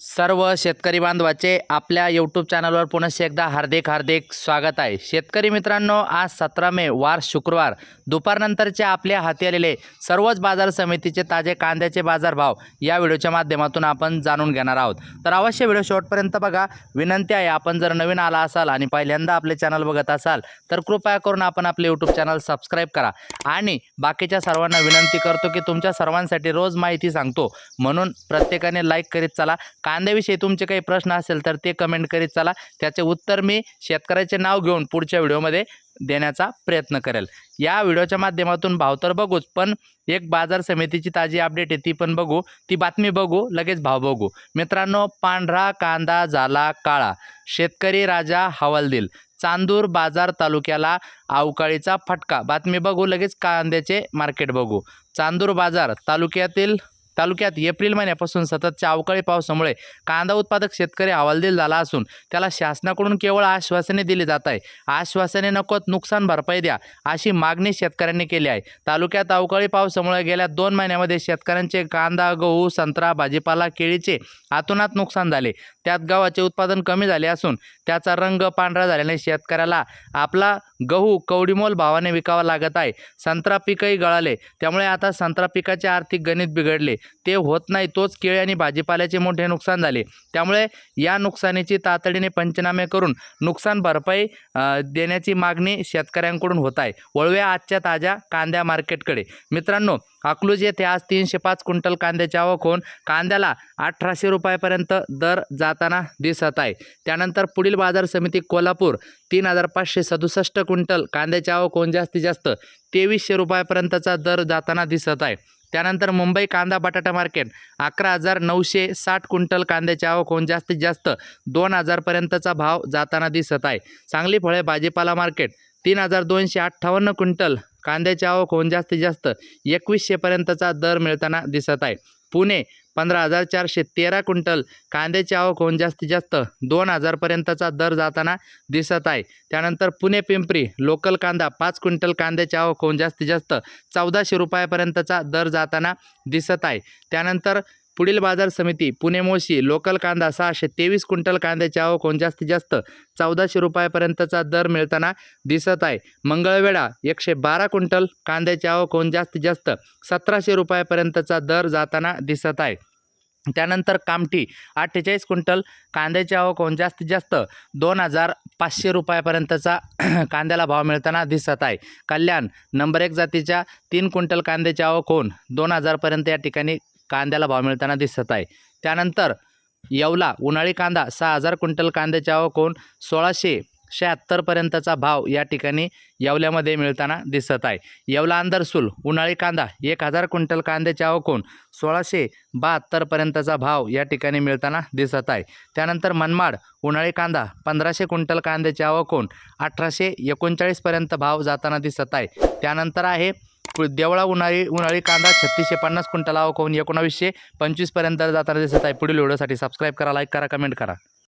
सर्व शेतकरी बांधवाचे आपल्या यूट्यूब चॅनलवर पुनश्च एकदा हार्दिक हार्दिक स्वागत आहे. शेतकरी मित्रांनो आज सतरा मे वार शुक्रवार. दुपारनंतरचे आपल्या हाती आलेले सर्वच बाजार समितीचे ताजे कांद्याचे बाजारभाव या व्हिडिओच्या माध्यमातून आपण जाणून घेणार आहोत. तर अवश्य व्हिडिओ शेवटपर्यंत बघा. विनंती आहे आपण जर नवीन आला असाल आणि पहिल्यांदा आपले चॅनल बघत असाल तर कृपया करून आपण आपले यूट्यूब चॅनल सबस्क्राईब करा. आणि बाकीच्या सर्वांना विनंती करतो की तुमच्या सर्वांसाठी रोज माहिती सांगतो. म्हणून प्रत्येकाने लाईक करीत चला. कांद्याविषयी तुमचे काही प्रश्न असेल तर ते कमेंट करीत चला. त्याचे उत्तर मी शेतकऱ्याचे नाव घेऊन पुढच्या व्हिडिओमध्ये देण्याचा प्रयत्न करेल. या व्हिडिओच्या माध्यमातून भाव तर बघूच पण एक बाजार समितीची ताजी अपडेट आहे ती पण बघू. ती बातमी बघू लगेच भाव बघू. मित्रांनो पांढरा कांदा झाला काळा. शेतकरी राजा हवालदिल. चांदूर बाजार तालुक्याला अवकाळीचा फटका. बातमी बघू लगेच कांद्याचे मार्केट बघू. चांदूर बाजार तालुक्यातील तालुक्यात एप्रिल महिन्यापासून सततच्या अवकाळी पावसामुळे कांदा उत्पादक शेतकरी हवालदिल झाला असून त्याला शासनाकडून केवळ आश्वासने दिली जात आहे. आश्वासने नकोत नुकसान भरपाई द्या अशी मागणी शेतकऱ्यांनी केली आहे. तालुक्यात अवकाळी पावसामुळे गेल्या दोन महिन्यामध्ये शेतकऱ्यांचे कांदा गहू संत्रा भाजीपाला केळीचे आतोनात नुकसान झाले. त्यात गव्हाचे उत्पादन कमी झाले असून त्याचा रंग पांढरा झाल्याने शेतकऱ्याला आपला गहू कवडीमोल भावाने विकावा लागत आहे. संत्रा पिकही गळाले. त्यामुळे आता संत्रा पिकाचे आर्थिक गणित बिघडले. ते होत नाही तोच केळी आणि भाजीपाल्याचे मोठे नुकसान झाले. त्यामुळे या नुकसानीची तातडीने पंचनामे करून नुकसान भरपाई देण्याची मागणी शेतकऱ्यांकडून होत आहे. वळव्या आजच्या ताज्या कांद्या मार्केटकडे. मित्रांनो अकलूज येथे आज तीनशे पाच क्विंटल कांद्याची आवक होऊन कांद्याला अठराशे रुपयापर्यंत दर जाताना दिसत आहे. त्यानंतर पुढील बाजार समिती कोल्हापूर तीन हजार पाचशे सदुसष्ट क्विंटल कांद्याची आवक होऊन जास्तीत जास्त तेवीसशे रुपयापर्यंतचा दर जाताना दिसत आहे. त्यानंतर मुंबई कांदा बटाटा मार्केट अकरा हजार नऊशे साठ क्विंटल कांद्याची आवक होऊन जास्तीत जास्त दोन हजारपर्यंतचा भाव जाताना दिसत आहे. सांगली फळे भाजीपाला मार्केट तीन हजार दोनशे अठ्ठावन्न क्विंटल कांद्याची आवक होऊन जास्तीत जास्त एकवीसशेपर्यंतचा दर मिळताना दिसत आहे. पुणे पंधरा हजार चारशे तेरा क्विंटल कांद्याची आवक होऊन जास्तीत जास्त दोन हजारपर्यंतचा दर जाताना दिसत आहे. त्यानंतर पुणे पिंपरी लोकल कांदा पाच क्विंटल कांद्याची आवक होऊन जास्तीत जास्त चौदाशे रुपयापर्यंतचा दर जाताना दिसत आहे. त्यानंतर पुढील बाजार समिती पुणे मोशी लोकल कांदा सहाशे तेवीस क्विंटल कांद्याची आवक होऊन जास्तीत जास्त चौदाशे रुपयापर्यंतचा दर मिळताना दिसत आहे. मंगळवेढा एकशे बारा क्विंटल कांद्याची आवक होऊन जास्तीत जास्त सतराशे रुपयापर्यंतचा दर जाताना दिसत आहे. त्यानंतर कामठी अठ्ठेचाळीस क्विंटल कांद्याची आवक होऊन जास्तीत जास्त दोन हजार पाचशे रुपयापर्यंतचा कांद्याला भाव मिळताना दिसत आहे. कल्याण नंबर एक जातीच्या तीन क्विंटल कांद्याची आवक होऊन दोन हजारपर्यंत या ठिकाणी कांद्याला भाव मिळताना दिसत आहे. त्यानंतर येवला उन्हाळी कांदा सहा हजार क्विंटल कांद्याच्या आवक सोळाशे शहात्तरपर्यंतचा भाव या ठिकाणी येवल्यामध्ये मिळताना दिसत आहे. येवला अंदरसूल उन्हाळी कांदा एक हजार क्विंटल कांद्याच्या आवक सोळाशे बहात्तरपर्यंतचा भाव या ठिकाणी मिळताना दिसत आहे. त्यानंतर मनमाड उन्हाळी कांदा पंधराशे क्विंटल कांद्याच्या आवकून अठराशे एकोणचाळीसपर्यंत भाव जाताना दिसत आहे. त्यानंतर आहे देवळा उन्हाळी उन्हाळी कांदा छत्तीसशे पन्नास क्विंटल आवक होऊन एकोणावीसशे पंचवीसपर्यंत जाताना दिसत आहे. पुढील व्हिडिओसाठी सबस्क्राईब करा लाईक करा कमेंट करा.